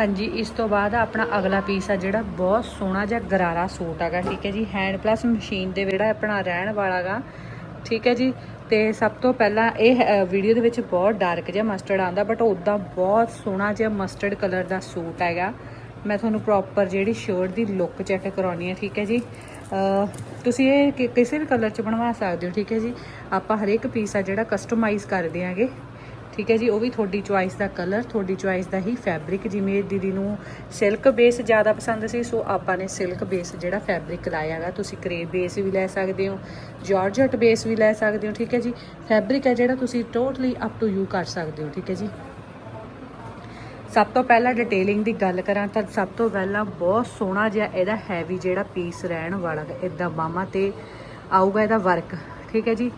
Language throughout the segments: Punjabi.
ਹਾਂਜੀ, ਇਸ ਤੋਂ ਬਾਅਦ ਆਪਣਾ ਅਗਲਾ ਪੀਸ ਆ ਜਿਹੜਾ ਬਹੁਤ ਸੋਹਣਾ ਜਿਹਾ ਗਰਾਰਾ ਸੂਟ ਹੈਗਾ, ਠੀਕ ਹੈ ਜੀ। ਹੈਂਡ ਪਲੱਸ ਮਸ਼ੀਨ ਦੇ ਜਿਹੜਾ ਆਪਣਾ ਰਹਿਣ ਵਾਲਾਗਾ ਠੀਕ ਹੈ ਜੀ। ਤੇ ਸਭ ਤੋਂ ਪਹਿਲਾਂ ਇਹ ਵੀਡੀਓ ਦੇ ਵਿੱਚ ਬਹੁਤ ਡਾਰਕ ਜਿਹਾ ਮਸਟਰਡ ਆਂਦਾ ਬਟ ਉਦਾਂ ਬਹੁਤ ਸੋਹਣਾ ਜਿਹਾ ਮਸਟਰਡ ਕਲਰ ਦਾ ਸੂਟ ਹੈਗਾ। ਮੈਂ ਤੁਹਾਨੂੰ ਪ੍ਰੋਪਰ ਜਿਹੜੀ ਸ਼ਰਟ ਦੀ ਲੁੱਕ ਚੈੱਕ ਕਰਾਉਣੀ ਹੈ ਠੀਕ ਹੈ ਜੀ। ਤੁਸੀਂ ਇਹ ਕਿ- ਕਿਸੇ ਵੀ ਕਲਰ ਚ ਬਣਵਾ ਸਕਦੇ ਹੋ, ਠੀਕ ਹੈ ਜੀ। ਆਪਾਂ ਹਰੇਕ ਪੀਸ ਆ ਜਿਹੜਾ ਕਸਟਮਾਈਜ਼ ਕਰ ਦਿਆਂਗੇ ਠੀਕ ਹੈ ਜੀ, ਉਹ ਵੀ ਤੁਹਾਡੀ ਚੁਆਇਸ ਦਾ ਕਲਰ ਤੁਹਾਡੀ ਚੁਆਇਸ ਦਾ ਹੀ ਫੈਬਰਿਕ ਜਿਵੇਂ ਦੀਦੀ ਨੂੰ ਸਿਲਕ ਬੇਸ ਜ਼ਿਆਦਾ ਪਸੰਦ ਸੀ, ਸੋ ਆਪਾਂ ਨੇ ਸਿਲਕ ਬੇਸ ਜਿਹੜਾ ਫੈਬਰਿਕ ਲਾਇਆ ਹੈਗਾ। ਤੁਸੀਂ ਕਰੇਪ ਬੇਸ ਵੀ ਲੈ ਸਕਦੇ ਹੋ ਜਾਰਜਟ ਬੇਸ ਵੀ ਲੈ ਸਕਦੇ ਹੋ, ਠੀਕ ਹੈ ਜੀ। ਫੈਬਰਿਕ ਹੈ ਜਿਹੜਾ ਤੁਸੀਂ ਟੋਟਲੀ ਅਪ ਟੂ ਯੂ ਕਰ ਸਕਦੇ ਹੋ, ਠੀਕ ਹੈ ਜੀ। ਸਭ ਤੋਂ ਪਹਿਲਾਂ ਡਿਟੇਲਿੰਗ ਦੀ ਗੱਲ ਕਰਾਂ ਤਾਂ ਸਭ ਤੋਂ ਪਹਿਲਾਂ ਬਹੁਤ ਸੋਹਣਾ ਜਿਹਾ ਇਹਦਾ ਹੈਵੀ ਜਿਹੜਾ ਪੀਸ ਰਹਿਣ ਵਾਲਾ ਹੈ, ਇਦਾਂ ਬਾਹਾਂ ਤੇ ਆਊਗਾ ਇਹਦਾ ਵਰਕ ਠੀਕ ਹੈ ਜੀ।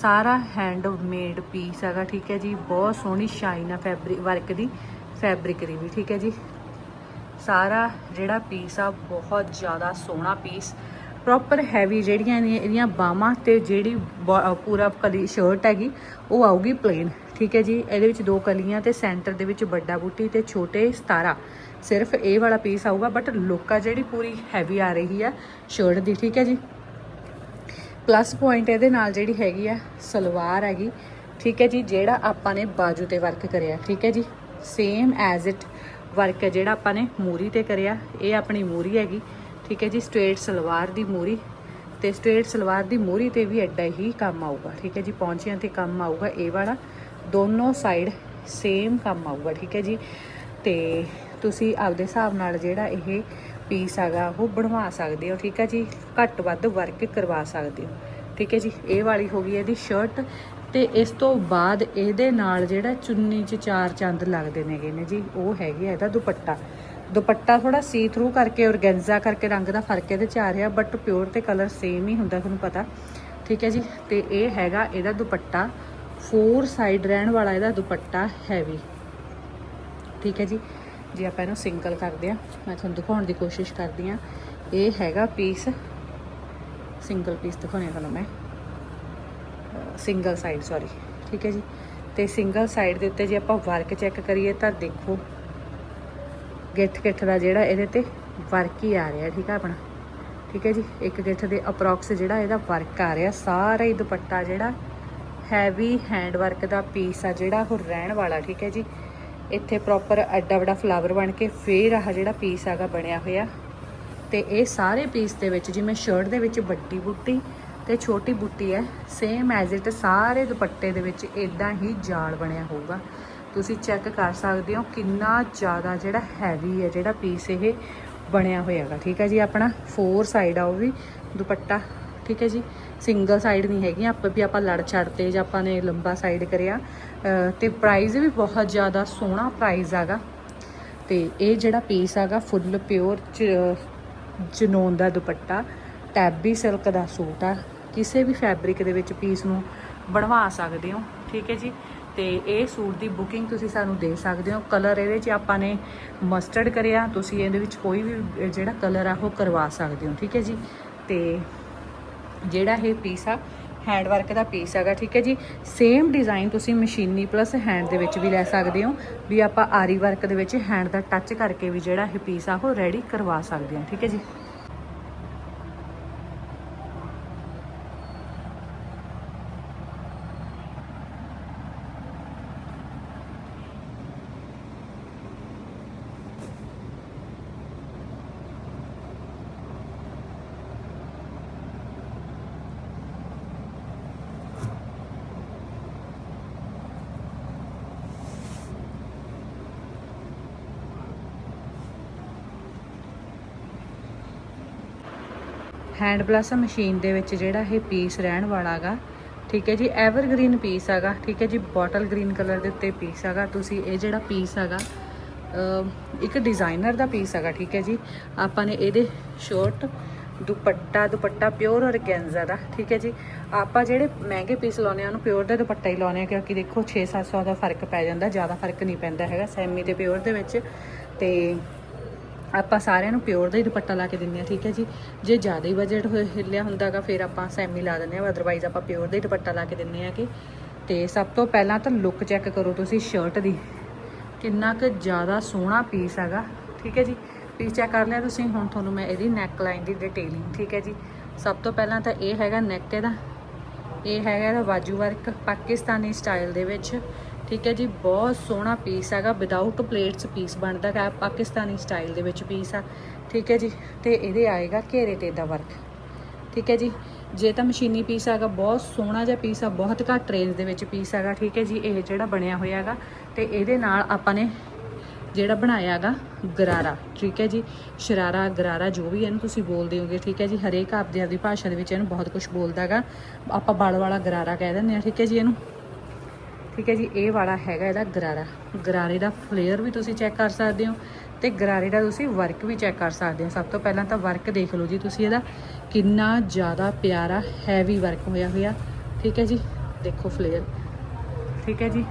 ਸਾਰਾ ਹੈਂਡ ਮੇਡ ਪੀਸ ਹੈਗਾ, ਠੀਕ ਹੈ ਜੀ। ਬਹੁਤ ਸੋਹਣੀ ਸ਼ਾਈਨ ਆ ਫੈਬਰਿਕ ਵਰਕ ਦੀ ਫੈਬਰਿਕ ਦੀ ਵੀ, ਠੀਕ ਹੈ ਜੀ। ਸਾਰਾ ਜਿਹੜਾ ਪੀਸ ਆ, ਬਹੁਤ ਜ਼ਿਆਦਾ ਸੋਹਣਾ ਪੀਸ ਪ੍ਰੋਪਰ ਹੈਵੀ ਜਿਹੜੀਆਂ ਨੇ, ਇਹਦੀਆਂ ਬਾਹਾਂ ਤੇ ਜਿਹੜੀ ਬ- ਪੂਰਾ ਕਲੀ ਸ਼ਰਟ ਹੈਗੀ, ਉਹ ਆਊਗੀ ਪਲੇਨ ਠੀਕ ਹੈ ਜੀ। ਇਹਦੇ ਵਿੱਚ ਦੋ ਕਲੀਆਂ ਤੇ ਸੈਂਟਰ ਦੇ ਵਿੱਚ ਵੱਡਾ ਬੂਟੀ ਤੇ ਛੋਟੇ 17 ਸਿਰਫ ਇਹ ਵਾਲਾ ਪੀਸ ਆਊਗਾ ਬਟ ਲੋਕਾ ਜਿਹੜੀ ਪੂਰੀ ਹੈਵੀ ਆ ਰਹੀ ਆ ਸ਼ਰਟ ਦੀ, ਠੀਕ ਹੈ ਜੀ। ਪਲੱਸ ਪੁਆਇੰਟ ਇਹਦੇ ਨਾਲ ਜਿਹੜੀ ਹੈਗੀ ਆ, ਸਲਵਾਰ ਹੈਗੀ। ਠੀਕ ਹੈ ਜੀ, ਜਿਹੜਾ ਆਪਾਂ ਨੇ ਬਾਜੂ ਤੇ ਵਰਕ ਕਰਿਆ। ਠੀਕ ਹੈ ਜੀ ਸੇਮ ਐਜ਼ ਇਟ ਵਰਕ ਹੈ ਜਿਹੜਾ ਆਪਾਂ ਨੇ ਮੂਰੀ ਤੇ ਕਰਿਆ। ਇਹ ਆਪਣੀ ਮੂਰੀ ਹੈਗੀ। ਠੀਕ ਹੈ ਜੀ ਸਟ੍ਰੇਟ ਸਲਵਾਰ ਦੀ ਮੂਰੀ। ਤੇ ਸਟ੍ਰੇਟ ਸਲਵਾਰ ਦੀ ਮੂਰੀ ਤੇ ਵੀ ਐਡਾ ਹੀ ਕੰਮ ਆਊਗਾ। ਠੀਕ ਹੈ ਜੀ, ਪੌਂਚਿਆਂ ਤੇ ਕੰਮ ਆਊਗਾ ਇਹ ਵਾਲਾ। ਦੋਨੋਂ ਸਾਈਡ ਸੇਮ ਕੰਮ ਆਊਗਾ। ਠੀਕ ਹੈ ਜੀ, ਤੇ ਤੁਸੀਂ ਆਪਦੇ ਹਿਸਾਬ ਨਾਲ ਜਿਹੜਾ ਇਹ ਪੀਸ ਹੈਗਾ ਉਹ ਬਣਵਾ ਸਕਦੇ ਹੋ, ਠੀਕ ਹੈ ਜੀ? ਘੱਟ ਵੱਧ ਵਰਕ ਕਰਵਾ ਸਕਦੇ ਹੋ। ਠੀਕ ਹੈ ਜੀ? ਇਹ ਵਾਲੀ ਹੋ ਗਈ ਇਹਦੀ ਸ਼ਰਟ ਤੇ ਇਸ ਤੋਂ ਬਾਅਦ ਇਹਦੇ ਨਾਲ ਜਿਹੜਾ ਚੁੰਨੀ 'ਚ ਚਾਰ ਚੰਦ ਲੱਗਦੇ ਨੇਗੇ ਨੇ ਜੀ, ਉਹ ਹੈਗੇ ਆ ਇਹਦਾ ਦੁਪੱਟਾ। ਦੁਪੱਟਾ ਥੋੜਾ ਸੀ ਥਰੂ ਕਰਕੇ ਔਰਗੈਂਜ਼ਾ ਕਰਕੇ ਰੰਗ ਦਾ ਫ਼ਰਕ ਇਹਦੇ ਚ ਆ ਰਿਹਾ ਬਟ ਪਿਓਰ ਤੇ ਕਲਰ ਸੇਮ ਹੀ ਹੁੰਦਾ, ਤੁਹਾਨੂੰ ਪਤਾ। ਠੀਕ ਹੈ ਜੀ? ਤੇ ਇਹ ਹੈਗਾ ਇਹਦਾ ਦੁਪੱਟਾ। ਫੋਰ ਸਾਈਡ ਰਹਿਣ ਵਾਲਾ ਇਹਦਾ ਦੁਪੱਟਾ ਹੈਵੀ ਠੀਕ ਹੈ ਜੀ? ਜੇ, ਆਪਾਂ ਇਹਨੂੰ ਸਿੰਗਲ ਕਰਦੇ ਆ ਮੈਂ ਤੁਹਾਨੂੰ ਦਿਖਾਉਣ ਦੀ ਕੋਸ਼ਿਸ਼ ਕਰਦੀ ਆ ਇਹ ਹੈਗਾ ਪੀਸ ਸਿੰਗਲ ਪੀਸ ਦਿਖਾਉਣੇ ਤੁਹਾਨੂੰ ਮੈਂ। ਸਿੰਗਲ ਸਾਈਡ ਸੌਰੀ ਠੀਕ ਹੈ ਜੀ? ਤੇ ਸਿੰਗਲ ਸਾਈਡ ਦੇ ਉੱਤੇ ਜੇ ਆਪਾਂ ਵਰਕ ਚੈੱਕ ਕਰੀਏ ਤਾਂ ਦੇਖੋ, ਗਿੱਠ ਗਿੱਠ ਦਾ ਜਿਹੜਾ ਇਹਦੇ ਤੇ ਵਰਕ ਹੀ ਆ ਰਿਹਾ, ਠੀਕ ਆ ਆਪਣਾ? ਠੀਕ ਹੈ ਜੀ? ਇੱਕ ਗਿੱਠ ਦੇ ਅਪਰੋਕਸ ਜਿਹੜਾ ਇਹਦਾ ਵਰਕ ਆ ਰਿਹਾ। ਸਾਰਾ ਹੀ ਦੁਪੱਟਾ ਜਿਹੜਾ ਹੈਵੀ ਹੈਂਡ ਵਰਕ ਦਾ ਪੀਸ ਆ ਜਿਹੜਾ ਉਹ ਰਹਿਣ ਵਾਲਾ, ਠੀਕ ਹੈ ਜੀ? ਇੱਥੇ ਪ੍ਰੋਪਰ ਐਡਾ ਵੱਡਾ ਫਲਾਵਰ ਬਣ ਕੇ ਫੇਰ ਆਹ ਜਿਹੜਾ ਪੀਸ ਹੈਗਾ ਬਣਿਆ ਹੋਇਆ। ਤੇ ਇਹ ਸਾਰੇ ਪੀਸ ਦੇ ਵਿੱਚ, ਜਿਵੇਂ ਸ਼ਰਟ ਦੇ ਵਿੱਚ ਵੱਡੀ ਬੁੱਟੀ ਤੇ ਛੋਟੀ ਬੁੱਟੀ ਹੈ ਸੇਮ ਐਜ਼ ਇਟ ਸਾਰੇ ਦੁਪੱਟੇ ਦੇ ਵਿੱਚ ਇਦਾਂ ਹੀ ਜਾਲ ਬਣਿਆ ਹੋਊਗਾ। ਤੁਸੀਂ ਚੈੱਕ ਕਰ ਸਕਦੇ ਹੋ ਕਿੰਨਾ ਜ਼ਿਆਦਾ ਜਿਹੜਾ ਹੈਵੀ ਹੈ ਜਿਹੜਾ ਪੀਸ ਇਹ ਬਣਿਆ ਹੋਇਆਗਾ ਠੀਕ ਹੈ ਜੀ, ਆਪਣਾ ਫੋਰ ਸਾਈਡ ਆ ਉਹ ਵੀ, ਦੁਪੱਟਾ। ਠੀਕ ਹੈ ਜੀ ਸਿੰਗਲ ਸਾਈਡ ਨਹੀਂ ਹੈਗੀ, ਆਪਾਂ ਵੀ ਆਪਾਂ ਲੜ ਛੱਡਤੇ ਜਾਂ ਆਪਾਂ ਨੇ ਲੰਬਾ ਸਾਈਡ ਕਰਿਆ। ਤੇ ਪ੍ਰਾਈਸ ਵੀ ਬਹੁਤ ਜ਼ਿਆਦਾ ਸੋਹਣਾ ਪ੍ਰਾਈਸ ਹੈਗਾ। ਤੇ ਇਹ ਜਿਹੜਾ ਪੀਸ ਹੈਗਾ ਫੁੱਲ ਪਿਓਰ ਜਨੋਨ ਦਾ ਦੁਪੱਟਾ ਟੈਬੀ ਸਿਲਕ ਦਾ ਸੂਟ ਆ। ਕਿਸੇ ਵੀ ਫੈਬਰਿਕ ਦੇ ਵਿੱਚ ਪੀਸ ਨੂੰ ਬਣਵਾ ਸਕਦੇ ਹੋ, ਠੀਕ ਹੈ ਜੀ? ਤੇ ਇਹ ਸੂਟ ਦੀ ਬੁਕਿੰਗ ਤੁਸੀਂ ਸਾਨੂੰ ਦੇ ਸਕਦੇ ਹੋ। ਕਲਰ ਇਹਦੇ 'ਚ ਆਪਾਂ ਨੇ ਮਸਟਰਡ ਕਰਿਆ, ਤੁਸੀਂ ਇਹਦੇ ਵਿੱਚ ਕੋਈ ਵੀ ਜਿਹੜਾ ਕਲਰ ਆ ਉਹ ਕਰਵਾ ਸਕਦੇ ਹੋ, ਠੀਕ ਹੈ ਜੀ? ਤੇ ਜਿਹੜਾ ਇਹ ਪੀਸ ਆ ਹੈਂਡ ਵਰਕ ਦਾ ਪੀਸ ਹੈਗਾ, ਠੀਕ ਹੈ ਜੀ? ਸੇਮ ਡਿਜ਼ਾਈਨ ਤੁਸੀਂ ਮਸ਼ੀਨੀ ਪਲੱਸ ਹੈਂਡ ਦੇ ਵਿੱਚ ਵੀ ਲੈ ਸਕਦੇ ਹੋ, ਵੀ ਆਪਾਂ ਆਰੀ ਵਰਕ ਦੇ ਵਿੱਚ ਹੈਂਡ ਦਾ ਟੱਚ ਕਰਕੇ ਵੀ ਜਿਹੜਾ ਇਹ ਪੀਸ ਆ, ਉਹ ਰੈਡੀ ਕਰਵਾ ਸਕਦੇ ਹਾਂ, ਠੀਕ ਹੈ ਜੀ? ਹੈਂਡ ਪਲੱਸ ਮਸ਼ੀਨ ਦੇ ਵਿੱਚ ਜਿਹੜਾ ਇਹ ਪੀਸ ਰਹਿਣ ਵਾਲਾ ਹੈਗਾ ਠੀਕ ਹੈ ਜੀ ਐਵਰਗ੍ਰੀਨ ਪੀਸ ਹੈਗਾ। ਠੀਕ ਹੈ ਜੀ ਬੋਟਲ ਗ੍ਰੀਨ ਕਲਰ ਦੇ ਉੱਤੇ ਪੀਸ ਹੈਗਾ। ਤੁਸੀਂ ਇਹ ਜਿਹੜਾ ਪੀਸ ਹੈਗਾ ਇੱਕ ਡਿਜ਼ਾਈਨਰ ਦਾ ਪੀਸ ਹੈਗਾ, ਠੀਕ ਹੈ ਜੀ। ਆਪਾਂ ਨੇ ਇਹਦੇ short dupatta dupatta pure organza ਦਾ, ਠੀਕ ਹੈ ਜੀ। ਆਪਾਂ ਜਿਹੜੇ ਮਹਿੰਗੇ ਪੀਸ ਲਾਉਨੇ ਆ ਉਹਨੂੰ ਪਿਓਰ ਦਾ ਦੁਪੱਟਾ ਹੀ ਲਾਉਨੇ ਆ ਕਿਉਂਕਿ ਦੇਖੋ 6-700 ਦਾ ਫ਼ਰਕ ਪੈ ਜਾਂਦਾ, ਜ਼ਿਆਦਾ ਫ਼ਰਕ ਨਹੀਂ ਪੈਂਦਾ ਹੈਗਾ ਸੈਮੀ ਤੇ ਪਿਓਰ ਦੇ ਵਿੱਚ। ਤੇ ਆਪਾਂ ਸਾਰਿਆਂ ਨੂੰ ਪਿਓਰ ਦਾ ਹੀ ਦੁਪੱਟਾ ਲਾ ਕੇ ਦਿੰਦੇ ਆ ਠੀਕ ਹੈ ਜੀ। ਜੇ ਜ਼ਿਆਦਾ ਹੀ ਬਜਟ ਹਿੱਲਿਆ ਹੁੰਦਾਗਾ, ਫਿਰ ਆਪਾਂ ਸੈਮੀ ਲਾ ਦਿੰਦੇ ਆ ਅਦਰਵਾਈਜ਼ ਆਪਾਂ ਪਿਓਰ ਦਾ ਹੀ ਦੁਪੱਟਾ ਲਾ ਕੇ ਦਿੰਦੇ ਆ ਕਿ ਤੇ ਸਭ ਤੋਂ ਪਹਿਲਾਂ ਤਾਂ ਲੁੱਕ ਚੈੱਕ ਕਰੋ ਤੁਸੀਂ ਸ਼ਰਟ ਦੀ। ਕਿੰਨਾ ਕੁ ਜ਼ਿਆਦਾ ਸੋਹਣਾ ਪੀਸ ਹੈਗਾ, ਠੀਕ ਹੈ ਜੀ। ਪੀਸ ਚੈੱਕ ਕਰ ਲਿਆ ਤੁਸੀਂ, ਹੁਣ ਤੁਹਾਨੂੰ ਮੈਂ ਇਹਦੀ ਨੈਕ ਲਾਈਨ ਦੀ ਡਿਟੇਲਿੰਗ ਠੀਕ ਹੈ ਜੀ। ਸਭ ਤੋਂ ਪਹਿਲਾਂ ਤਾਂ ਇਹ ਹੈਗਾ ਨੈਕ ਇਹਦਾ। ਇਹ ਹੈਗਾ ਇਹਦਾ ਬਾਜੂ ਵਰਕ ਪਾਕਿਸਤਾਨੀ ਸਟਾਈਲ ਦੇ ਵਿੱਚ। ਠੀਕ ਹੈ ਜੀ, ਬਹੁਤ ਸੋਹਣਾ ਪੀਸ ਹੈਗਾ ਵਿਦਆਊਟ ਪਲੇਟਸ ਪੀਸ ਬਣਦਾ ਹੈ ਪਾਕਿਸਤਾਨੀ ਸਟਾਈਲ ਦੇ ਵਿੱਚ ਪੀਸ ਆ। ਠੀਕ ਹੈ ਜੀ, ਤੇ ਇਹਦੇ ਆਏਗਾ ਘੇਰੇ ਤੇ ਦਾ ਵਰਕ ਠੀਕ ਹੈ ਜੀ, ਜੇ ਤਾਂ ਮਸ਼ੀਨੀ ਪੀਸ ਹੈਗਾ, ਬਹੁਤ ਸੋਹਣਾ ਜਿਹਾ ਪੀਸ ਆ, ਬਹੁਤ ਘੱਟ ਰੇਂਜ ਦੇ ਵਿੱਚ ਪੀਸ ਹੈਗਾ। ਠੀਕ ਹੈ ਜੀ, ਇਹ ਜਿਹੜਾ ਬਣਿਆ ਹੋਇਆ ਹੈਗਾ, ਤੇ ਇਹਦੇ ਨਾਲ ਆਪਾਂ ਨੇ ਜਿਹੜਾ ਬਣਾਇਆ ਹੈਗਾ, ਗਰਾਰਾ। ਠੀਕ ਹੈ ਜੀ, ਸ਼ਰਾਰਾ, ਗਰਾਰਾ, ਜੋ ਵੀ ਇਹਨੂੰ ਤੁਸੀਂ ਬੋਲਦੇ ਹੋਗੇ, ਠੀਕ ਹੈ ਜੀ, ਹਰੇਕ ਆਪਦੀ ਆਪਦੀ ਭਾਸ਼ਾ ਦੇ ਵਿੱਚ ਇਹਨੂੰ ਬਹੁਤ ਕੁਝ ਬੋਲਦਾ ਹੈਗਾ। ਆਪਾਂ ਬਲ ਵਾਲਾ ਗਰਾਰਾ ਕਹਿ ਦਿੰਦੇ ਆ ਠੀਕ ਹੈ ਜੀ, ਇਹਨੂੰ। ਠੀਕ ਹੈ ਜੀ, ਇਹ ਵਾਲਾ ਹੈਗਾ ਇਹਦਾ ਗਰਾਰਾ। ਗਰਾਰੇ ਦਾ ਫਲੇਅਰ ਵੀ ਤੁਸੀਂ ਚੈੱਕ ਕਰ ਸਕਦੇ ਹੋ ਤੇ ਗਰਾਰੇ ਦਾ ਤੁਸੀਂ ਵਰਕ ਵੀ ਚੈੱਕ ਕਰ ਸਕਦੇ ਹੋ। ਸਭ ਤੋਂ ਪਹਿਲਾਂ ਤਾਂ ਵਰਕ ਦੇਖ ਲਓ ਜੀ ਤੁਸੀਂ ਇਹਦਾ। ਕਿੰਨਾ ਜ਼ਿਆਦਾ ਪਿਆਰਾ ਹੈਵੀ ਵਰਕ ਹੋਇਆ ਹੋਇਆ। ਠੀਕ ਹੈ ਜੀ, ਦੇਖੋ ਫਲੇਅਰ ਠੀਕ ਹੈ ਜੀ।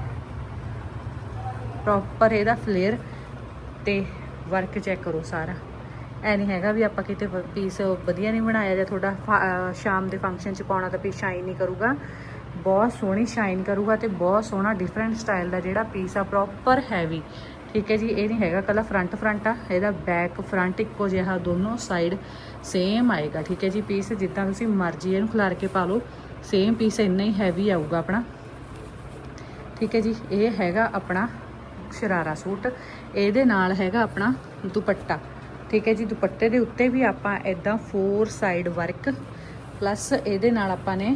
ਪ੍ਰੋਪਰ ਇਹਦਾ ਫਲੇਅਰ ਤੇ ਵਰਕ ਚੈੱਕ ਕਰੋ ਸਾਰਾ। ਐ ਨਹੀਂ ਹੈਗਾ ਵੀ ਆਪਾਂ ਕਿਤੇ ਪੀਸ ਵਧੀਆ ਨਹੀਂ ਬਣਾਇਆ ਜਾਂ ਤੁਹਾਡਾ ਫਾ- ਸ਼ਾਮ ਦੇ ਫੰਕਸ਼ਨ 'ਚ ਪਾਉਣਾ ਤਾਂ ਪੀਸ ਸ਼ਾਈਨ ਨਹੀਂ ਕਰੂਗਾ। ਬਹੁਤ ਸੋਹਣੀ ਸ਼ਾਈਨ ਕਰੂਗਾ ਤੇ ਬਹੁਤ ਸੋਹਣਾ ਡਿਫਰੈਂਟ ਸਟਾਈਲ ਦਾ ਜਿਹੜਾ ਪੀਸ ਆ ਪ੍ਰੋਪਰ ਹੈਵੀ ਠੀਕ ਹੈ ਜੀ, ਇਹ ਨਹੀਂ ਹੈਗਾ ਕੱਲਾ ਫਰੰਟ ਫਰੰਟ ਆ, ਇਹਦਾ ਬੈਕ ਫਰੰਟ ਇੱਕੋ ਜਿਹਾ, ਦੋਨੋਂ ਸਾਈਡ ਸੇਮ ਆਏਗਾ। ਠੀਕ ਹੈ ਜੀ ਪੀਸ ਜਿੱਦਾਂ ਤੁਸੀਂ ਮਰਜ਼ੀ ਇਹਨੂੰ ਖਿਲਾਰ ਕੇ ਪਾ ਲਓ ਸੇਮ ਪੀਸ ਇੰਨਾ ਹੀ ਹੈਵੀ ਆਊਗਾ ਆਪਣਾ। ਠੀਕ ਹੈ ਜੀ, ਇਹ ਹੈਗਾ ਆਪਣਾ ਸ਼ਰਾਰਾ ਸੂਟ, ਇਹਦੇ ਨਾਲ ਹੈਗਾ ਆਪਣਾ ਦੁਪੱਟਾ। ਠੀਕ ਹੈ ਜੀ, ਦੁਪੱਟੇ ਦੇ ਉੱਤੇ ਵੀ ਆਪਾਂ ਇਦਾਂ ਫੋਰ ਸਾਈਡ ਵਰਕ ਪਲੱਸ ਇਹਦੇ ਨਾਲ ਆਪਾਂ ਨੇ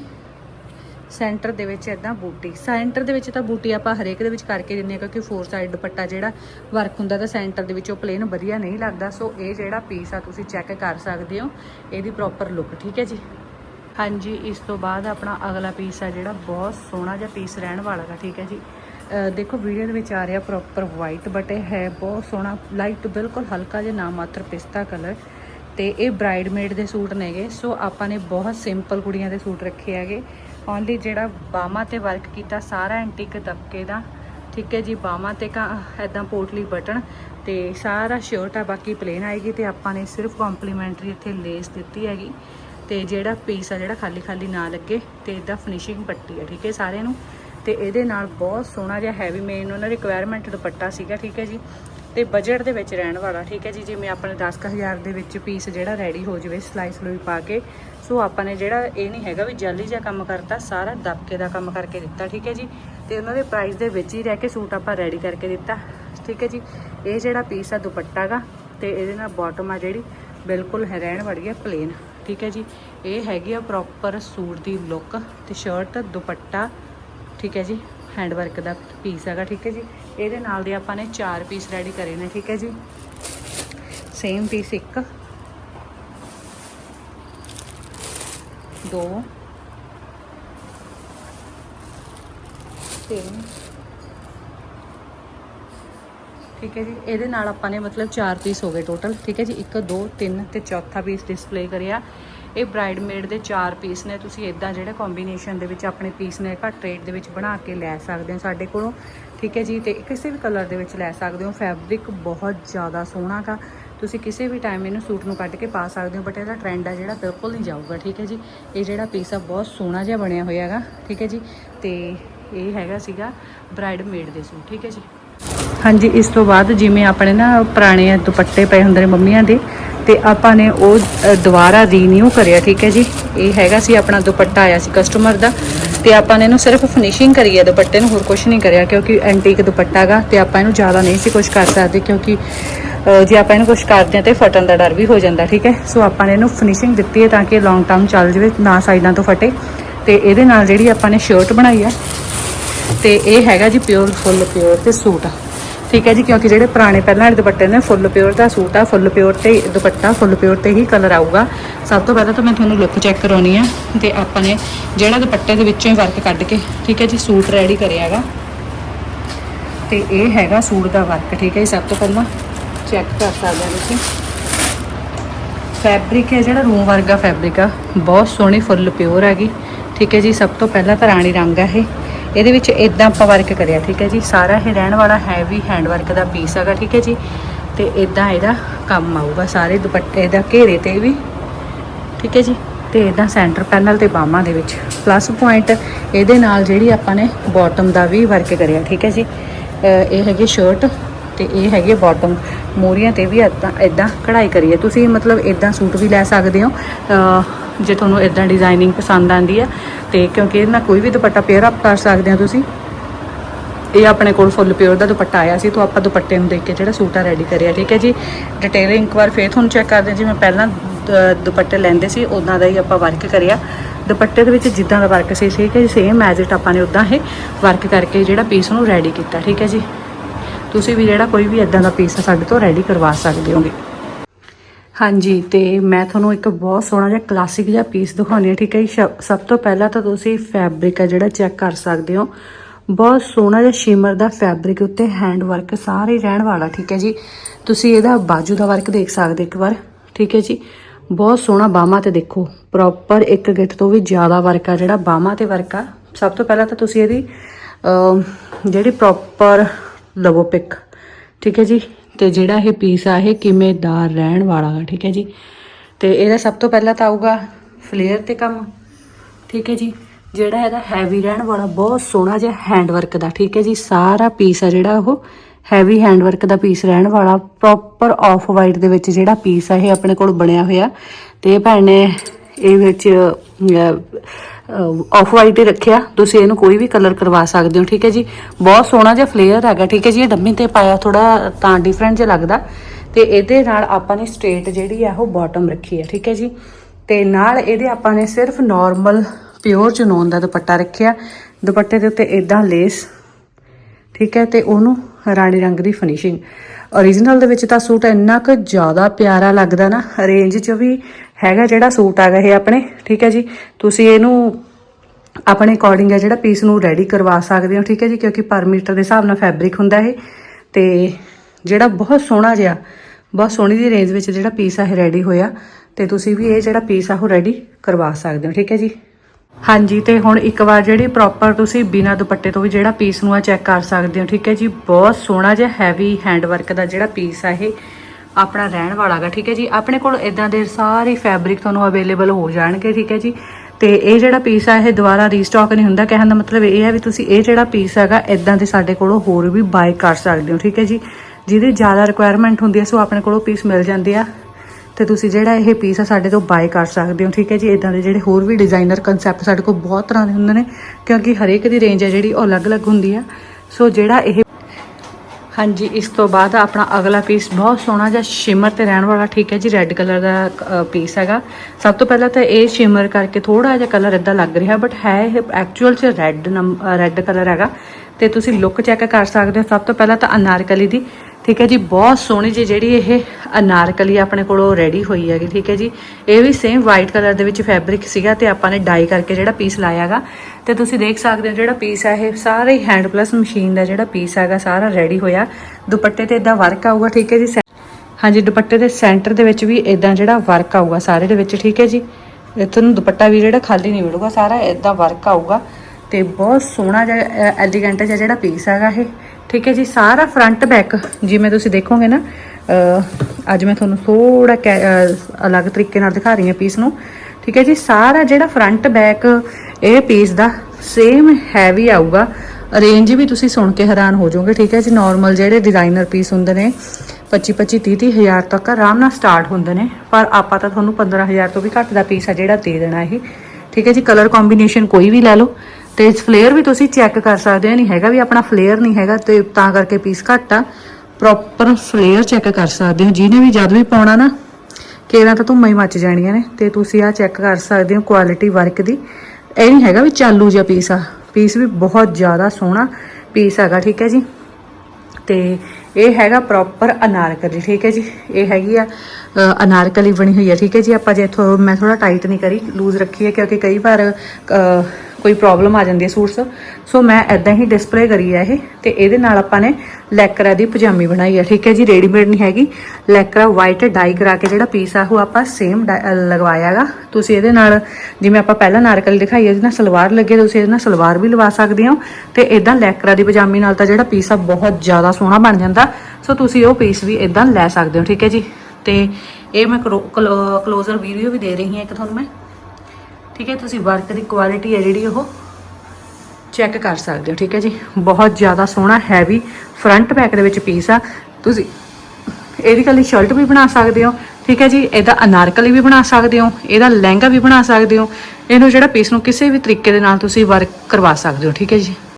ਸੈਂਟਰ ਦੇ ਵਿੱਚ ਇਦਾਂ ਬੂਟੀ। ਸੈਂਟਰ ਦੇ ਵਿੱਚ ਤਾਂ ਬੂਟੀ ਆਪਾਂ ਹਰੇਕ ਦੇ ਵਿੱਚ ਕਰਕੇ ਦਿੰਦੇ ਹਾਂ ਕਿਉਂਕਿ ਫੋਰ ਸਾਈਡ ਦੁਪੱਟਾ ਜਿਹੜਾ ਵਰਕ ਹੁੰਦਾ ਤਾਂ ਸੈਂਟਰ ਦੇ ਵਿੱਚ ਉਹ ਪਲੇਨ ਵਧੀਆ ਨਹੀਂ ਲੱਗਦਾ। ਸੋ ਇਹ ਜਿਹੜਾ ਪੀਸ ਆ ਤੁਸੀਂ ਚੈੱਕ ਕਰ ਸਕਦੇ ਹੋ, ਇਹਦੀ ਪ੍ਰੋਪਰ ਲੁੱਕ ਠੀਕ ਹੈ ਜੀ? ਹਾਂਜੀ, ਇਸ ਤੋਂ ਬਾਅਦ ਆਪਣਾ ਅਗਲਾ ਪੀਸ ਆ ਜਿਹੜਾ ਬਹੁਤ ਸੋਹਣਾ ਜਿਹਾ ਪੀਸ ਰਹਿਣ ਵਾਲਾ ਹੈ ਠੀਕ ਹੈ ਜੀ? ਦੇਖੋ ਵੀਡੀਓ ਦੇ ਵਿੱਚ ਆ ਰਿਹਾ ਪ੍ਰੋਪਰ ਵਾਈਟ ਬਟ ਇਹ ਹੈ ਬਹੁਤ ਸੋਹਣਾ ਲਾਈਟ ਬਿਲਕੁਲ ਹਲਕਾ ਜਿਹਾ ਨਾ ਮਾਤਰ ਪਿਸਤਾ ਕਲਰ ਤੇ ਇਹ ਬ੍ਰਾਈਡ ਮੇਡ ਦੇ ਸੂਟ ਨੇਗੇ। ਸੋ ਆਪਾਂ ਨੇ ਬਹੁਤ ਸਿੰਪਲ ਕੁੜੀਆਂ ਦੇ ਸੂਟ ਰੱਖੇ ਹੈਗੇ। ਓਨਲੀ ਜਿਹੜਾ ਬਾਹਾਂ ਤੇ ਵਰਕ ਕੀਤਾ, ਸਾਰਾ ਐਂਟੀਕ ਦਬਕੇ ਦਾ। ਠੀਕ ਹੈ ਜੀ ਬਾਹਾਂ ਤੇ ਕਾ ਐਦਾਂ ਪੋਟਲੀ ਬਟਨ ਤੇ ਸਾਰਾ ਸ਼ਰਟ ਆ, ਬਾਕੀ ਪਲੇਨ ਆਏਗੀ ਤੇ ਆਪਾਂ ਨੇ ਸਿਰਫ ਕੰਪਲੀਮੈਂਟਰੀ ਇੱਥੇ ਲੇਸ ਦਿੱਤੀ ਹੈਗੀ। ਤੇ ਜਿਹੜਾ ਪੀਸ ਆ, ਜਿਹੜਾ ਖਾਲੀ ਖਾਲੀ ਨਾ ਲੱਗੇ, ਤੇ ਇਹਦਾ ਫਿਨਿਸ਼ਿੰਗ ਪੱਟੀ ਆ, ਠੀਕ ਹੈ ਸਾਰਿਆਂ ਨੂੰ। ਤੇ ਇਹਦੇ ਨਾਲ ਬਹੁਤ ਸੋਹਣਾ ਜਿਹਾ ਹੈਵੀ ਮੇਨ ਉਹਨਾਂ ਰਿਕੁਆਇਰਮੈਂਟ ਦੁਪੱਟਾ ਸੀਗਾ, ਠੀਕ ਹੈ ਜੀ। ਤੇ ਬਜਟ ਦੇ ਵਿੱਚ ਰਹਿਣ ਵਾਲਾ, ਠੀਕ ਹੈ ਜੀ? ਜਿਵੇਂ ਆਪਣੇ 10000 ਦੇ ਵਿੱਚ ਪੀਸ ਜਿਹੜਾ ਰੈਡੀ ਹੋ ਜਾਵੇ ਸਲਾਈ ਸਲੂਈ ਪਾ ਕੇ, ਸੋ ਆਪਾਂ ਨੇ ਜਿਹੜਾ ਇਹ ਨਹੀਂ ਹੈਗਾ ਵੀ ਜਲਦੀ ਜਿਹਾ ਕੰਮ ਕਰਤਾ, ਸਾਰਾ ਦਬਕੇ ਦਾ ਕੰਮ ਕਰਕੇ ਦਿੱਤਾ, ਠੀਕ ਹੈ ਜੀ? ਤੇ ਉਹਨਾਂ ਦੇ ਪ੍ਰਾਈਸ ਦੇ ਵਿੱਚ ਹੀ ਰਹਿ ਕੇ ਸੂਟ ਆਪਾਂ ਰੈਡੀ ਕਰਕੇ ਦਿੱਤਾ, ਠੀਕ ਹੈ ਜੀ? ਇਹ ਜਿਹੜਾ ਪੀਸ ਆ ਦੁਪੱਟਾ ਗਾ ਤੇ ਇਹਦੇ ਨਾਲ ਬਾਟਮ ਆ ਜਿਹੜੀ, ਬਿਲਕੁਲ ਹੈ, ਰਹਿਣ ਵਾਲੀ ਹੈ ਪਲੇਨ ਠੀਕ ਹੈ ਜੀ? ਇਹ ਹੈਗੀ ਆ ਪ੍ਰੋਪਰ ਸੂਟ ਦੀ ਲੁੱਕ ਤੇ ਸ਼ਰਟ ਦੁਪੱਟਾ, ਠੀਕ ਹੈ ਜੀ? ਹੈਂਡ ਵਰਕ ਦਾ ਪੀਸ ਹੈਗਾ, ਠੀਕ ਹੈ ਜੀ? ਇਹਦੇ ਨਾਲ ਦੇ ਆਪਾਂ ਨੇ ਚਾਰ ਪੀਸ ਰੈਡੀ ਕਰੇ ਨੇ, ਠੀਕ ਹੈ ਜੀ? ਸੇਮ ਪੀਸ ਇੱਕ। ਦੋ। ਤਿੰਨ। ਠੀਕ ਹੈ ਜੀ? ਇਹਦੇ ਨਾਲ ਆਪਾਂ ਨੇ ਮਤਲਬ ਚਾਰ ਪੀਸ ਹੋ ਗਏ ਟੋਟਲ ਠੀਕ ਹੈ ਜੀ? 1 2 3 ਤੇ ਚੌਥਾ ਪੀਸ ਡਿਸਪਲੇ ਕਰਿਆ। ਇਹ ਬ੍ਰਾਈਡ ਮੇਡ ਦੇ ਚਾਰ ਪੀਸ ਨੇ, ਤੁਸੀਂ ਇਦਾਂ ਜਿਹੜੇ ਕੰਬੀਨੇਸ਼ਨ ਦੇ ਵਿੱਚ ਆਪਣੇ ਪੀਸ ਨੇ, ਘੱਟ ਰੇਟ ਦੇ ਵਿੱਚ ਬਣਾ ਕੇ ਲੈ ਸਕਦੇ ਹੋ ਸਾਡੇ ਕੋਲੋਂ, ਠੀਕ ਹੈ ਜੀ? ਤੇ ਕਿਸੇ ਵੀ ਕਲਰ ਦੇ ਵਿੱਚ ਲੈ ਸਕਦੇ ਹੋ ਫੈਬਰਿਕ ਬਹੁਤ ਜ਼ਿਆਦਾ ਸੋਹਣਾ ਗਾ। ਤੁਸੀਂ ਕਿਸੇ ਵੀ ਟਾਈਮ ਇਹਨੂੰ ਸੂਟ ਨੂੰ ਕੱਢ ਕੇ ਪਾ ਸਕਦੇ ਹੋ ਬਟ ਇਹਦਾ ਟ੍ਰੈਂਡ ਆ ਜਿਹੜਾ ਬਿਲਕੁਲ ਨਹੀਂ ਜਾਊਗਾ, ਠੀਕ ਹੈ ਜੀ? ਇਹ ਜਿਹੜਾ ਪੀਸ ਆ ਬਹੁਤ ਸੋਹਣਾ ਜਿਹਾ ਬਣਿਆ ਹੋਇਆ ਹੈਗਾ ਠੀਕ ਹੈ ਜੀ? ਤੇ ਇਹ ਹੈਗਾ ਸੀਗਾ ਬ੍ਰਾਈਡ ਮੇਡ ਦੇ ਸੂਟ, ਠੀਕ ਹੈ ਜੀ? ਹਾਂਜੀ, ਇਸ ਤੋਂ ਬਾਅਦ ਜਿਵੇਂ ਆਪਣੇ ਨਾ ਪੁਰਾਣੇ ਦੁਪੱਟੇ ਪਏ ਹੁੰਦੇ ਨੇ ਮੰਮੀਆਂ ਦੇ ਤੇ ਆਪਾਂ ਨੇ ਉਹ ਦੁਬਾਰਾ ਰੀਨਿਊ ਕਰਿਆ, ਠੀਕ ਹੈ ਜੀ? ਇਹ ਹੈਗਾ ਸੀ ਆਪਣਾ ਦੁਪੱਟਾ ਆਇਆ ਸੀ ਕਸਟਮਰ ਦਾ ਤੇ ਆਪਾਂ ਨੇ ਇਹਨੂੰ ਸਿਰਫ ਫਿਨਿਸ਼ਿੰਗ ਕਰੀ ਹੈ, ਦੁਪੱਟੇ ਨੂੰ ਹੋਰ ਕੁਝ ਨਹੀਂ ਕਰਿਆ ਕਿਉਂਕਿ ਐਂਟੀਕ ਦੁਪੱਟਾ ਗਾ ਤੇ ਆਪਾਂ ਇਹਨੂੰ ਜ਼ਿਆਦਾ ਨਹੀਂ ਸੀ ਕੁਝ ਕਰ ਸਕਦੇ ਕਿਉਂਕਿ ਜੇ ਆਪਾਂ ਇਹਨੂੰ ਕੁਝ ਕਰਦੇ ਹਾਂ ਤੇ ਫਟਣ ਦਾ ਡਰ ਵੀ ਹੋ ਜਾਂਦਾ, ਠੀਕ ਹੈ? ਸੋ ਆਪਾਂ ਨੇ ਇਹਨੂੰ ਫਿਨਿਸ਼ਿੰਗ ਦਿੱਤੀ ਹੈ ਤਾਂ ਕਿ ਲੌਂਗ ਟਰਮ ਚੱਲ ਜਾਵੇ, ਨਾ ਸਾਈਡਾਂ ਤੋਂ ਫਟੇ। ਤੇ ਇਹਦੇ ਨਾਲ ਜਿਹੜੀ ਆਪਾਂ ਨੇ ਸ਼ਰਟ ਬਣਾਈ ਹੈ ਤੇ ਇਹ ਹੈਗਾ ਜੀ ਪਿਓਰ ਫੁੱਲ ਪਿਓਰ ਤੇ ਸੂਟ। ਆ ਠੀਕ ਹੈ ਜੀ, ਕਿਉਂਕਿ ਜਿਹੜੇ ਪੁਰਾਣੇ ਪਹਿਲਾਂ ਵਾਲੇ ਦੁਪੱਟੇ ਨੇ, ਫੁੱਲ ਪਿਓਰ ਦਾ ਸੂਟ ਆ, ਫੁੱਲ ਪਿਓਰ ਤੇ ਦੁਪੱਟਾ, ਫੁੱਲ ਪਿਓਰ ਤੇ ਹੀ ਕਲਰ ਆਊਗਾ। ਸਭ ਤੋਂ ਪਹਿਲਾਂ ਤਾਂ ਮੈਂ ਤੁਹਾਨੂੰ ਲੁੱਕ ਚੈੱਕ ਕਰਾਉਣੀ ਆ, ਤੇ ਆਪਾਂ ਨੇ ਜਿਹੜਾ ਦੁਪੱਟੇ ਦੇ ਵਿੱਚੋਂ ਹੀ ਵਰਕ ਕੱਢ ਕੇ, ਠੀਕ ਹੈ ਜੀ, ਸੂਟ ਰੈਡੀ ਕਰਿਆ ਹੈਗਾ। ਤੇ ਇਹ ਹੈਗਾ ਸੂਟ ਦਾ ਵਰਕ ਠੀਕ ਹੈ ਜੀ, ਸਭ ਤੋਂ ਪਹਿਲਾਂ ਚੈੱਕ ਕਰ ਸਕਦੇ ਹੋ ਤੁਸੀਂ। ਫੈਬਰਿਕ ਹੈ ਜਿਹੜਾ, ਰੂਮ ਵਰਗਾ ਫੈਬਰਿਕ ਆ। ਬਹੁਤ ਸੋਹਣੀ, ਫੁੱਲ ਪਿਓਰ ਹੈਗੀ। ਠੀਕ ਹੈ ਜੀ, ਸਭ ਤੋਂ ਪਹਿਲਾਂ ਤਾਂ ਰਾਣੀ ਰੰਗ ਆ ਇਹ। ਇਹਦੇ ਵਿੱਚ ਇਦਾਂ ਆਪਾਂ ਵਰਕ ਕਰਿਆ, ਠੀਕ ਹੈ ਜੀ? ਸਾਰਾ ਇਹ ਰਹਿਣ ਵਾਲਾ ਹੈਵੀ ਹੈਂਡ ਵਰਕ ਦਾ ਪੀਸ ਹੈਗਾ, ਠੀਕ ਹੈ ਜੀ? ਤੇ ਇਦਾਂ ਇਹਦਾ ਕੰਮ ਆਊਗਾ, ਸਾਰੇ ਦੁਪੱਟੇ ਦਾ ਘੇਰੇ ਤੇ ਵੀ, ਠੀਕ ਹੈ ਜੀ? ਤੇ ਇਦਾਂ ਸੈਂਟਰ ਪੈਨਲ ਤੇ ਬਾਹਾਂ ਦੇ ਵਿੱਚ। ਪਲੱਸ ਪੁਆਇੰਟ ਇਹਦੇ ਨਾਲ ਜਿਹੜੀ ਆਪਾਂ ਨੇ ਬਾਟਮ ਦਾ ਵੀ ਵਰਕ ਕਰਿਆ, ਠੀਕ ਹੈ ਜੀ? ਇਹ ਹੈਗੀ ਸ਼ਰਟ ਤੇ ਇਹ ਹੈਗੇ ਬਾਟਮ ਮੋਰੀਆਂ ਤੇ ਵੀ ਇਦਾਂ ਇਦਾਂ ਕਢਾਈ ਕਰੀ ਹੈ ਤੁਸੀਂ ਮਤਲਬ ਇਦਾਂ ਸੂਟ ਵੀ ਲੈ ਸਕਦੇ ਹੋ। ਜੇ ਤੁਹਾਨੂੰ ਇਦਾਂ ਡਿਜ਼ਾਈਨਿੰਗ ਪਸੰਦ ਆਂਦੀ ਹੈ ਤੇ ਕਿਉਂਕਿ ਇਹਦੇ ਨਾਲ ਕੋਈ ਵੀ ਦੁਪੱਟਾ ਪੇਅਰ ਅਪ ਕਰ ਸਕਦੇ ਹੋ ਤੁਸੀਂ। ਇਹ ਆਪਣੇ ਕੋਲ ਫੁੱਲ ਪਿਓਰ ਦਾ ਦੁਪੱਟਾ ਆਇਆ ਸੀ, ਤੋਂ ਆਪਾਂ ਦੁਪੱਟੇ ਨੂੰ ਦੇਖ ਕੇ ਜਿਹੜਾ ਸੂਟ ਆ ਰੈਡੀ ਕਰਿਆ। ਠੀਕ ਹੈ ਜੀ? ਡਿਟੇਲ ਇੱਕ ਵਾਰ ਫੇਰ ਤੁਹਾਨੂੰ ਚੈੱਕ ਕਰਦੇ ਹਾਂ, ਜਿਵੇਂ ਪਹਿਲਾਂ ਦ- ਦੁਪੱਟੇ ਲੈਂਦੇ ਸੀ ਉਦਾਂ ਦਾ ਹੀ ਆਪਾਂ ਵਰਕ ਕਰਿਆ। ਦੁਪੱਟੇ ਦੇ ਵਿੱਚ ਜਿੱਦਾਂ ਦਾ ਵਰਕ ਸੀ, ਠੀਕ ਹੈ ਜੀ? ਸੇਮ ਐਜ਼ ਇਟ ਆਪਾਂ ਨੇ ਉਦਾਂ ਇਹ ਵਰਕ ਕਰਕੇ ਜਿਹੜਾ ਪੀਸ ਨੂੰ ਰੈਡੀ ਕੀਤਾ, ਠੀਕ ਹੈ ਜੀ? ਤੁਸੀਂ ਵੀ ਜਿਹੜਾ ਕੋਈ ਵੀ ਇਦਾਂ ਦਾ ਪੀਸ ਆ, ਸਾਡੇ ਤੋਂ ਰੈਡੀ ਕਰਵਾ ਸਕਦੇ ਹੋਗੇ। ਹਾਂਜੀ, ਤੇ ਮੈਂ ਤੁਹਾਨੂੰ ਇੱਕ ਬਹੁਤ ਸੋਹਣਾ ਜਿਹਾ ਕਲਾਸਿਕ ਜਿਹਾ ਪੀਸ ਦਿਖਾਉਣੀ ਹੈ ਠੀਕ ਹੈ ਜੀ? ਸ਼- ਸਭ ਤੋਂ ਪਹਿਲਾਂ ਤਾਂ ਤੁਸੀਂ ਫੈਬਰਿਕ ਹੈ ਜਿਹੜਾ ਚੈੱਕ ਕਰ ਸਕਦੇ ਹੋ। ਬਹੁਤ ਸੋਹਣਾ ਜਿਹਾ ਸ਼ਿਮਰ ਦਾ ਫੈਬਰਿਕ ਉੱਤੇ ਹੈਂਡ ਵਰਕ ਸਾਰੇ ਰਹਿਣ ਵਾਲਾ, ਠੀਕ ਹੈ ਜੀ? ਤੁਸੀਂ ਇਹਦਾ ਬਾਜੂ ਦਾ ਵਰਕ ਦੇਖ ਸਕਦੇ ਇੱਕ ਵਾਰ, ਠੀਕ ਹੈ ਜੀ? ਬਹੁਤ ਸੋਹਣਾ ਬਾਹਾਂ ਤੇ ਦੇਖੋ ਪ੍ਰੋਪਰ ਇੱਕ ਗਿੱਟ ਤੋਂ ਵੀ ਜ਼ਿਆਦਾ ਵਰਕ ਆ ਜਿਹੜਾ ਬਾਹਾਂ ਤੇ ਵਰਕ ਆ। ਸਭ ਤੋਂ ਪਹਿਲਾਂ ਤਾਂ ਤੁਸੀਂ ਇਹਦੀ ਜਿਹੜੀ ਪ੍ਰੋਪਰ ਲਵੋ ਪਿਕ, ਠੀਕ ਹੈ ਜੀ? ਤੇ ਜਿਹੜਾ ਇਹ ਪੀਸ ਆ, ਇਹ ਕਿਵੇਂਦਾਰ ਰਹਿਣ ਵਾਲਾ ਹੈ ਠੀਕ ਹੈ ਜੀ? ਤੇ ਇਹਦਾ ਸਭ ਤੋਂ ਪਹਿਲਾਂ ਤਾਂ ਆਊਗਾ ਫਲੇਅਰ ਤੇ ਕੰਮ, ਠੀਕ ਹੈ ਜੀ? ਜਿਹੜਾ ਇਹਦਾ ਹੈਵੀ ਰਹਿਣ ਵਾਲਾ, ਬਹੁਤ ਸੋਹਣਾ ਜਿਹਾ ਹੈਂਡ ਵਰਕ ਦਾ, ਠੀਕ ਹੈ ਜੀ? ਸਾਰਾ ਪੀਸ ਆ ਜਿਹੜਾ ਉਹ ਹੈਵੀ ਹੈਂਡ ਵਰਕ ਦਾ ਪੀਸ ਰਹਿਣ ਵਾਲਾ ਪ੍ਰੋਪਰ ਆਫ ਵਾਈਟ ਦੇ ਵਿੱਚ ਜਿਹੜਾ ਪੀਸ ਆ, ਇਹ ਆਪਣੇ ਕੋਲ ਬਣਿਆ ਹੋਇਆ। ਤੇ ਇਹ ਭੈਣ ਨੇ ਇਹ ਵਿੱਚ ਆਫ ਵਾਈਟ ਹੀ ਰੱਖਿਆ। ਤੁਸੀਂ ਇਹਨੂੰ ਕੋਈ ਵੀ ਕਲਰ ਕਰਵਾ ਸਕਦੇ ਹੋ, ਠੀਕ ਹੈ ਜੀ? ਬਹੁਤ ਸੋਹਣਾ ਜਿਹਾ ਫਲੇਅਰ ਹੈਗਾ, ਠੀਕ ਹੈ ਜੀ? ਇਹ ਡੰਮੀ ਤੇ ਪਾਇਆ ਥੋੜਾ ਤਾਂ ਡਿਫਰੈਂਟ ਜਿਹਾ ਲੱਗਦਾ। ਤੇ ਇਹਦੇ ਨਾਲ ਆਪਾਂ ਨੇ ਸਟ੍ਰੇਟ ਜਿਹੜੀ ਆ, ਉਹ ਬਾਟਮ ਰੱਖੀ ਹੈ, ਠੀਕ ਹੈ ਜੀ? ਤੇ ਨਾਲ ਇਹਦੇ ਆਪਾਂ ਨੇ ਸਿਰਫ ਨਾਰਮਲ ਪਿਓਰ ਚਨੋਨ ਦਾ ਦੁਪੱਟਾ ਰੱਖਿਆ। ਦੁਪੱਟੇ ਦੇ ਉੱਤੇ ਇਦਾਂ ਲੇਸ ਠੀਕ ਹੈ? ਤੇ ਉਹਨੂੰ ਰਾਣੀ ਰੰਗ ਦੀ ਫਿਨਿਸ਼ਿੰਗ origignal ਦੇ ਵਿੱਚ ਤਾਂ ਸੂਟ ਇੰਨਾ ਕੁ ਜ਼ਿਆਦਾ ਪਿਆਰਾ ਲੱਗਦਾ ਨਾ ਰੇਂਜ 'ਚ ਵੀ ਹੈਗਾ ਜਿਹੜਾ ਸੂਟ ਆ ਗਿਆ ਇਹ ਆਪਣੇ, ਠੀਕ ਹੈ ਜੀ? ਤੁਸੀਂ ਇਹਨੂੰ ਆਪਣੇ ਅਕੋਰਡਿੰਗ ਹੈ ਜਿਹੜਾ ਪੀਸ ਨੂੰ ਰੈਡੀ ਕਰਵਾ ਸਕਦੇ ਹੋ, ਠੀਕ ਹੈ ਜੀ? ਕਿਉਂਕਿ ਪਰ ਮੀਟਰ ਦੇ ਹਿਸਾਬ ਨਾਲ ਫੈਬਰਿਕ ਹੁੰਦਾ ਇਹ। ਤੇ ਜਿਹੜਾ ਬਹੁਤ ਸੋਹਣਾ ਜਿਹਾ, ਬਹੁਤ ਸੋਹਣੀ ਦੀ ਰੇਂਜ ਵਿੱਚ ਜਿਹੜਾ ਪੀਸ ਆ ਇਹ ਰੈਡੀ ਹੋਇਆ, ਤੇ ਤੁਸੀਂ ਵੀ ਇਹ ਜਿਹੜਾ ਪੀਸ ਆ ਉਹ ਰੈਡੀ ਕਰਵਾ ਸਕਦੇ ਹੋ, ਠੀਕ ਹੈ ਜੀ? ਹਾਂਜੀ, ਤੇ ਹੁਣ ਇੱਕ ਵਾਰ ਜਿਹੜੀ ਪ੍ਰੋਪਰ ਤੁਸੀਂ ਬਿਨਾ ਦੁਪੱਟੇ ਤੋਂ ਵੀ ਜਿਹੜਾ ਪੀਸ ਨੂੰ ਆ ਚੈੱਕ ਕਰ ਸਕਦੇ ਹੋ, ਠੀਕ ਹੈ ਜੀ? ਬਹੁਤ ਸੋਹਣਾ ਜਿਹਾ ਹੈਵੀ ਹੈਂਡ ਵਰਕ ਦਾ ਜਿਹੜਾ ਪੀਸ ਆ ਇਹ। ਆਪਣਾ ਰਹਿਣ ਵਾਲਾ ਗਾ, ਠੀਕ ਹੈ ਜੀ? ਆਪਣੇ ਕੋਲ ਇਦਾਂ ਦੇ ਸਾਰੇ ਫੈਬਰਿਕ ਤੁਹਾਨੂੰ ਅਵੇਲੇਬਲ ਹੋ ਜਾਣਗੇ, ਠੀਕ ਹੈ ਜੀ? ਤੇ ਇਹ ਜਿਹੜਾ ਪੀਸ ਆ, ਇਹ ਦੁਬਾਰਾ ਰੀਸਟਾਕ ਨਹੀਂ ਹੁੰਦਾ। ਕਹਿਣ ਦਾ ਮਤਲਬ ਇਹ ਹੈ ਵੀ ਤੁਸੀਂ ਇਹ ਜਿਹੜਾ ਪੀਸ ਹੈਗਾ ਇਦਾਂ ਦੇ ਸਾਡੇ ਕੋਲੋਂ ਹੋਰ ਵੀ ਬਾਈ ਕਰ ਸਕਦੇ ਹੋ, ਠੀਕ ਹੈ ਜੀ? ਜਿਹਦੀ ਜ਼ਿਆਦਾ ਰਿਕੁਆਇਰਮੈਂਟ ਹੁੰਦੀ ਹੈ, ਸੋ ਆਪਣੇ ਕੋਲੋਂ ਪੀਸ ਮਿਲ ਜਾਂਦੇ ਆ। ਤੇ ਤੁਸੀਂ ਜਿਹੜਾ ਇਹ ਪੀਸ ਆ, ਸਾਡੇ ਤੋਂ ਬਾਏ ਕਰ ਸਕਦੇ ਹੋ, ਠੀਕ ਹੈ ਜੀ? ਇਦਾਂ ਦੇ ਜਿਹੜੇ ਹੋਰ ਵੀ ਡਿਜ਼ਾਈਨਰ ਕਨਸੈਪਟ ਸਾਡੇ ਕੋਲ ਬਹੁਤ ਤਰ੍ਹਾਂ ਦੇ ਹੁੰਦੇ ਨੇ, ਕਿਉਂਕਿ ਹਰੇਕ ਦੀ ਰੇਂਜ ਹੈ ਜਿਹੜੀ, ਉਹ ਅਲੱਗ-ਅਲੱਗ ਹੁੰਦੀ ਆ। ਸੋ ਜਿਹੜਾ ਇਹ ਹਾਂਜੀ, ਇਸ ਤੋਂ ਬਾਅਦ ਆਪਣਾ ਅਗਲਾ ਪੀਸ ਬਹੁਤ ਸੋਹਣਾ ਜਿਹਾ ਸ਼ਿਮਰ ਤੇ ਰਹਿਣ ਵਾਲਾ, ਠੀਕ ਹੈ ਜੀ ਰੈੱਡ ਕਲਰ ਦਾ ਪੀਸ ਹੈਗਾ। ਸਭ ਤੋਂ ਪਹਿਲਾਂ ਤਾਂ ਇਹ ਸ਼ਿਮਰ ਕਰਕੇ ਥੋੜਾ ਜਿਹਾ ਕਲਰ ਇਦਾਂ ਲੱਗ ਰਿਹਾ ਬਟ ਹੈ ਇਹ ਐਕਚੁਅਲ ਚ ਰੈੱਡ ਰੈੱਡ ਕਲਰ ਹੈਗਾ। ਤੇ ਤੁਸੀਂ ਲੁੱਕ ਚੈੱਕ ਕਰ ਸਕਦੇ ਹੋ, ਸਭ ਤੋਂ ਪਹਿਲਾਂ ਤਾਂ ਅਨਾਰਕਲੀ ਦੀ। ਠੀਕ ਹੈ ਜੀ, ਬਹੁਤ ਸੋਹਣੀ ਜੀ ਜਿਹੜੀ ਇਹ ਅਨਾਰਕਲੀ ਆਪਣੇ ਕੋਲੋਂ ਰੈਡੀ ਹੋਈ ਹੈਗੀ, ਠੀਕ ਹੈ ਜੀ। ਇਹ ਵੀ ਸੇਮ ਵਾਈਟ ਕਲਰ ਦੇ ਵਿੱਚ ਫੈਬਰਿਕ ਸੀਗਾ ਤੇ ਆਪਾਂ ਨੇ ਡਾਈ ਕਰਕੇ ਜਿਹੜਾ ਪੀਸ ਲਾਇਆਗਾ ਤੇ ਤੁਸੀਂ ਦੇਖ ਸਕਦੇ ਹੋ ਜਿਹੜਾ ਪੀਸ ਹੈ ਇਹ ਸਾਰੇ ਹੈਂਡ ਪਲੱਸ ਮਸ਼ੀਨ ਦਾ ਜਿਹੜਾ ਪੀਸ ਹੈਗਾ, ਸਾਰਾ ਰੈਡੀ ਹੋਇਆ। ਦੁਪੱਟੇ ਤੇ ਇਦਾਂ ਵਰਕ ਆਊਗਾ, ਠੀਕ ਹੈ ਜੀ, ਸੈ- ਹਾਂਜੀ, ਦੁਪੱਟੇ ਦੇ ਸੈਂਟਰ ਦੇ ਵਿੱਚ ਵੀ ਇਦਾਂ ਜਿਹੜਾ ਵਰਕ ਆਊਗਾ ਸਾਰੇ ਦੇ ਵਿੱਚ, ਠੀਕ ਹੈ ਜੀ। ਇਹ ਤੁਹਾਨੂੰ ਦੁਪੱਟਾ ਵੀ ਜਿਹੜਾ ਖਾਲੀ ਨਹੀਂ ਮਿਲੂਗਾ, ਸਾਰਾ ਇਦਾਂ ਵਰਕ ਆਊਗਾ। ਤੇ ਬਹੁਤ ਸੋਹਣਾ ਜਿਹਾ ਐਲੀਗੈਂਟ ਜਿਹਾ ਜਿਹੜਾ ਪੀਸ ਹੈਗਾ ਇਹ। ਠੀਕ ਹੈ ਜੀ, ਸਾਰਾ ਫਰੰਟ ਬੈਕ ਜਿਵੇਂ ਤੁਸੀਂ ਦੇਖੋਗੇ ਨਾ ਅੱਜ ਮੈਂ ਤੁਹਾਨੂੰ ਥੋੜਾ ਅਲੱਗ ਤਰੀਕੇ ਨਾਲ ਦਿਖਾ ਰਹੀ ਹਾਂ ਪੀਸ ਨੂੰ। ਠੀਕ ਹੈ ਜੀ, ਸਾਰਾ ਜਿਹੜਾ ਫਰੰਟ ਬੈਕ ਇਹ ਪੀਸ ਦਾ ਸੇਮ ਹੈਵੀ ਆਊਗਾ। ਰੇਂਜ ਵੀ ਤੁਸੀਂ ਸੁਣ ਕੇ ਹੈਰਾਨ ਹੋ ਜਾਓਗੇ, ਠੀਕ ਹੈ ਜੀ ਨਾਰਮਲ ਜਿਹੜੇ ਡਿਜ਼ਾਈਨਰ ਪੀਸ ਹੁੰਦੇ ਨੇ 25 25 30 30 ਹਜ਼ਾਰ ਤੱਕ ਆਰਾਮ ਨਾਲ ਸਟਾਰਟ ਹੁੰਦੇ ਨੇ। ਪਰ ਆਪਾਂ ਤਾਂ ਤੁਹਾਨੂੰ 15000 ਤੋਂ ਵੀ ਘੱਟ ਦਾ ਪੀਸ ਆ ਜਿਹੜਾ ਦੇ ਦੇਣਾ ਇਹ। ਠੀਕ ਹੈ ਜੀ ਕਲਰ ਕੰਬੀਨੇਸ਼ਨ ਕੋਈ ਵੀ ਲੈ ਲਓ। ਤੇ ਇਸ ਫਲੇਅਰ ਵੀ ਤੁਸੀਂ ਚੈੱਕ ਕਰ ਸਕਦੇ ਹੋ ਨਹੀਂ ਹੈਗਾ ਵੀ ਆਪਣਾ ਫਲੇਅਰ ਨਹੀਂ ਹੈਗਾ ਤੇ ਤਾਂ ਕਰਕੇ ਪੀਸ ਘੱਟ ਆ। ਪ੍ਰੋਪਰ ਫਲੇਅਰ ਚੈੱਕ ਕਰ ਸਕਦੇ ਹੋ। ਜਿਹਨੇ ਵੀ ਜਦ ਵੀ ਪਾਉਣਾ ਨਾ, ਕੇਰਾਂ ਤਾਂ ਧੁੰਮਾਂ ਹੀ ਮੱਚ ਜਾਣੀਆਂ ਨੇ ਤੇ ਤੁਸੀਂ ਆ ਚੈੱਕ ਕਰ ਸਕਦੇ ਹੋ ਕੁਆਲਿਟੀ ਵਰਕ ਦੀ। ਇਹ ਨਹੀਂ ਹੈਗਾ ਵੀ ਚਾਲੂ ਜਿਹਾ ਪੀਸ ਆ। ਪੀਸ ਵੀ ਬਹੁਤ ਜ਼ਿਆਦਾ ਸੋਹਣਾ ਪੀਸ ਹੈਗਾ, ਠੀਕ ਹੈ ਜੀ? ਤੇ ਇਹ ਹੈਗਾ ਪ੍ਰੋਪਰ ਅਨਾਰਕਲੀ, ਠੀਕ ਹੈ ਜੀ? ਇਹ ਹੈਗੀ ਆ ਅਨਾਰਕਲੀ ਬਣੀ ਹੋਈ ਹੈ ਠੀਕ ਹੈ ਜੀ? ਆਪਾਂ ਜੇ ਇੱਥੋਂ ਮੈਂ ਥੋੜਾ ਟਾਈਟ ਨਹੀਂ ਕਰੀ ਲੂਜ਼ ਰੱਖੀ ਹੈ ਕਿਉਂਕਿ ਕਈ ਵਾਰ ਕੋਈ ਪ੍ਰੋਬਲਮ ਆ ਜਾਂਦੀ ਹੈ ਸੂਟਸ ਸੋ ਮੈਂ ਐਦਾਂ ਹੀ ਡਿਸਪਲੇ ਕਰੀ ਹੈ ਇਹ ਤੇ ਇਹਦੇ ਨਾਲ ਆਪਾਂ ਨੇ ਲੈਕਰਾ ਦੀ ਪਜਾਮੀ ਬਣਾਈ ਹੈ ਠੀਕ ਹੈ ਜੀ ਰੈਡੀਮੇਡ ਨਹੀਂ ਹੈਗੀ। ਲੈਕਰਾ ਵਾਈਟ ਡਾਈ ਕਰਾ ਕੇ ਜਿਹੜਾ ਪੀਸ ਆ, ਉਹ ਆਪਾਂ ਸੇਮ ਲਗਵਾਇਆਗਾ ਤੁਸੀਂ ਇਹਦੇ ਨਾਲ, ਜਿਵੇਂ ਆਪਾਂ ਪਹਿਲਾਂ ਨਾਰਕਲ ਦਿਖਾਈ ਹੈ ਜਿਹਦੇ ਨਾਲ ਸਲਵਾਰ ਲੱਗੇ, ਤੁਸੀਂ ਇਹਦੇ ਨਾਲ ਸਲਵਾਰ ਵੀ ਲਵਾ ਸਕਦੇ ਹੋ। ਤੇ ਇਦਾਂ ਲੈਕਰਾ ਦੀ ਪਜਾਮੀ ਨਾਲ ਤਾਂ ਜਿਹੜਾ ਪੀਸ ਆ, ਬਹੁਤ ਜ਼ਿਆਦਾ ਸੋਹਣਾ ਬਣ ਜਾਂਦਾ। ਸੋ ਤੁਸੀਂ ਉਹ ਪੀਸ ਵੀ ਇਦਾਂ ਲੈ ਸਕਦੇ ਹੋ। ਠੀਕ ਹੈ ਜੀ। ਤੇ ਇਹ ਮੈਂ ਕਲੋਜ਼ਰ ਵੀਡੀਓ ਵੀ ਦੇ ਰਹੀ ਹਾਂ ਇੱਕ ਤੁਹਾਨੂੰ ਮੈਂ। ਠੀਕ ਹੈ, ਤੁਸੀਂ ਵਰਕ ਦੀ ਕੁਆਲਿਟੀ ਹੈ ਜਿਹੜੀ ਉਹ ਚੈੱਕ ਕਰ ਸਕਦੇ ਹੋ, ਠੀਕ ਹੈ ਜੀ। ਬਹੁਤ ਜ਼ਿਆਦਾ ਸੋਹਣਾ ਹੈਵੀ ਫਰੰਟ ਬੈਕ ਦੇ ਵਿੱਚ ਪੀਸ ਆ। ਤੁਸੀਂ ਇਹਦੀ ਕੱਲੀ ਸ਼ਰਟ ਵੀ ਬਣਾ ਸਕਦੇ ਹੋ, ਠੀਕ ਹੈ ਜੀ। ਇਹਦਾ ਅਨਾਰਕਲੀ ਵੀ ਬਣਾ ਸਕਦੇ ਹੋ, ਇਹਦਾ ਲਹਿੰਗਾ ਵੀ ਬਣਾ ਸਕਦੇ ਹੋ। ਇਹਨੂੰ ਜਿਹੜਾ ਪੀਸ ਨੂੰ ਕਿਸੇ ਵੀ ਤਰੀਕੇ ਦੇ ਨਾਲ ਤੁਸੀਂ ਵਰਕ ਕਰਵਾ ਸਕਦੇ ਹੋ, ਠੀਕ ਹੈ ਜੀ।